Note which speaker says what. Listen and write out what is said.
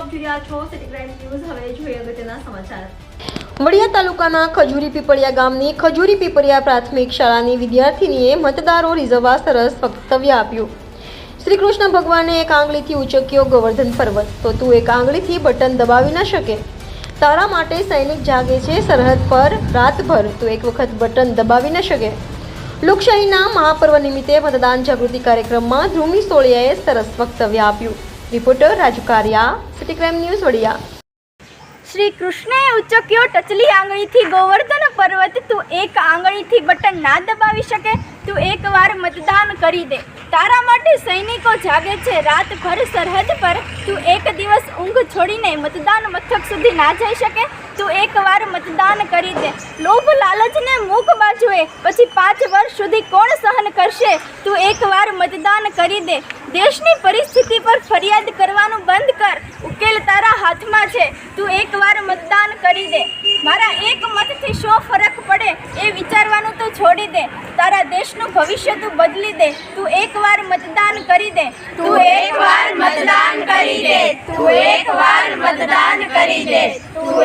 Speaker 1: આપ
Speaker 2: વડિયા તાલુકાના ખજૂરી પીપળિયા ગામની ખજૂરી પીપળિયા પ્રાથમિક શાળાની વિદ્યાર્થીનીએ મતદારો રીઝવવા સરસ વક્તવ્ય આપ્યું. શ્રી કૃષ્ણ ભગવાને એક આંગળીથી ઉચક્યો ગોવર્ધન પર્વત. તો તું એક આંગળીથી બટન દબાવી ન શકે. તારા માટે સૈનિક જાગે છે સરહદ પર રાતભર. તું એક વખત બટન દબાવી ન શકે. લોકશાહીના મહાપર્વ નિમિત્તે મતદાન જાગૃતિ કાર્યક્રમમાં ધ્રુમી સોળિયાએ સરસ વક્તવ્ય આપ્યું. Reporter Raju city crime news Odiya
Speaker 3: Shri કૃષ્ણએ ઉચક્યો ટચલી આંગળીથી ગોવર્ધન પર્વત તું એક આંગળીથી બટન ના દબાવી શકે, તું એકવાર મતદાન કરી દે. તારા માટે સૈનિકો જાગે છે, રાતભર સરહદ પર. તું એક દિવસ ઊંઘ છોડીને મતદાન મથક સુધી ના જઈ શકે, તું એકવાર મતદાન કરી દે. લોભ લાલચને મુખ બાજુએ, પછી પાંચ વર્ષ સુધી કોણ સહન કરશે? તું એકવાર મતદાન કરી દે. દેશની પરિસ્થિતિ પર ફરિયાદ કરવાનું બંધ કર ઉકેલ તારા હાથમાં છે. તું એકવાર મતદાન કરી દે. મારા એક મતથી શો ફરક પડે એ વિચારવાનું તો છોડી દે. તારા દેશનું ભવિષ્ય તું બદલી દે. તું એકવાર મતદાન કરી દે.
Speaker 4: તું એકવાર મતદાન કરી દે. તું એકવાર મતદાન કરી દે. તું